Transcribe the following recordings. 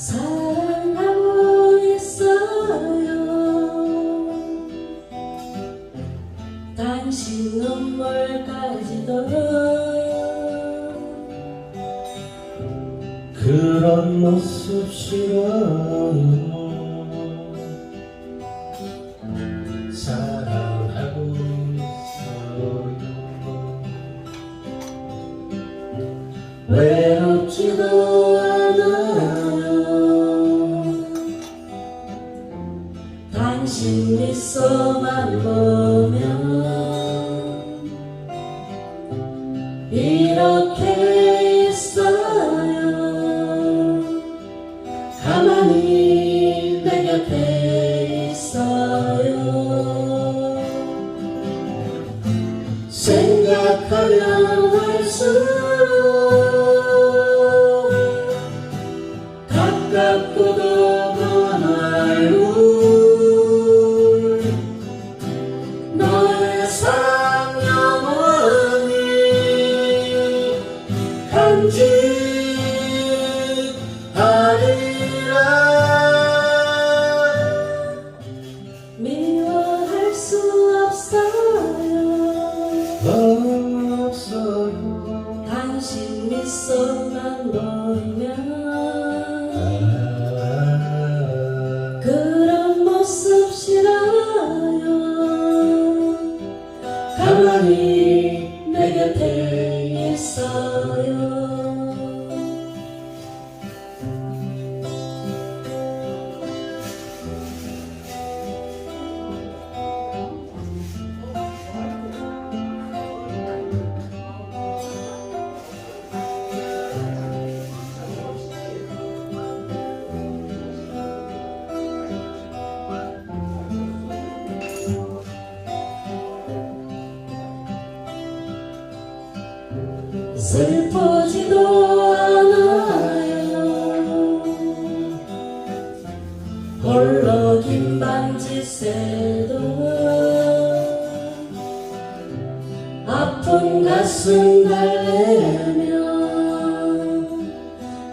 사랑하고 있어요. 당신 눈물까지도 그런 모습 싫어요. 생각하면 할수록 가깝고도 미소만 보이면 그런 모습 싫어요. 가만히 내 곁에 있어요 슬프지도 않아요. 홀로 긴 밤지 새도 아픈 가슴 달래며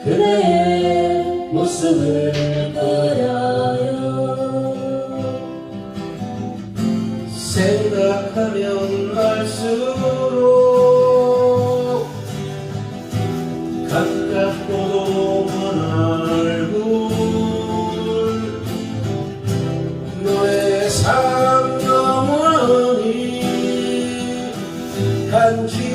그대의 모습을 그려요. 생각하면 가깝고도 먼 얼굴. 너의 사랑 영원히 간직